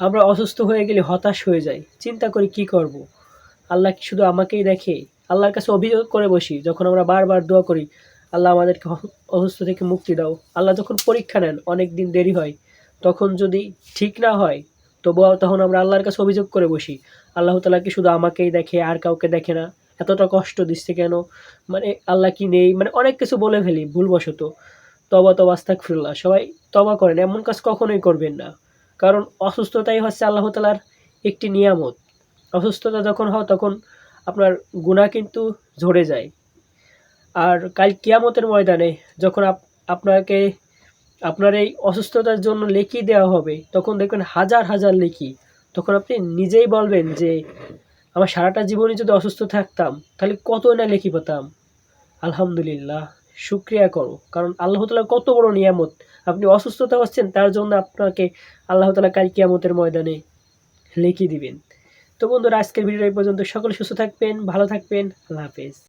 আমরা অসুস্থ হয়ে গেলে হতাশ হয়ে যাই। চিন্তা করি কি করব। আল্লাহ কি শুধু আমাকেই দেখে? আল্লাহর কাছে অভিযোগ করে বসি, যখন আমরা বারবার দোয়া করি, আল্লাহ আমাদেরকে অসুস্থ থেকে মুক্তি দাও। আল্লাহ যখন পরীক্ষা নেন, অনেক দিন দেরি হয়, তখন যদি ঠিক না হয়, তবুও তখন আমরা আল্লাহর কাছে অভিযোগ করে বসি। আল্লাহ তালা কি শুধু আমাকেই দেখে, আর কাউকে দেখে না? এতটা কষ্ট দিচ্ছে কেন? মানে আল্লাহ কি নেই? মানে অনেক কিছু বলে ফেলি, ভুলবশত। তবা তবা আস্তাক ফিরল্লাহ সবাই তবা করেন, এমন কাজ কখনোই করবেন না। কারণ অসুস্থতাই হচ্ছে আল্লাহ তালার একটি নিয়ামত। অসুস্থতা যখন হয়, তখন আপনার গুণা কিন্তু ঝরে যায়। আর কাল কিয়ামতের ময়দানে যখন আপ- আপনাকে, আপনার এই অসুস্থতার জন্য লেখি দেওয়া হবে, তখন দেখবেন হাজার হাজার লেখি। তখন আপনি নিজেই বলবেন যে, আমার সারাটা জীবনই যদি অসুস্থ থাকতাম, তাহলে কত না লেখি পেতাম? আলহামদুলিল্লাহ। শুক্রিয়া করো। কারণ আল্লাহ তালা কত বড় নিয়ামত। আপনি অসুস্থতা হচ্ছেন, তার জন্য আপনাকে আল্লাহ তালা কাল কিয়ামতের ময়দানে লিখে দিবেন। তো বন্ধুরা, আজকের ভিডিও এই পর্যন্ত। সকলে সুস্থ থাকবেন, ভালো থাকবেন। আল্লাহ হাফেজ।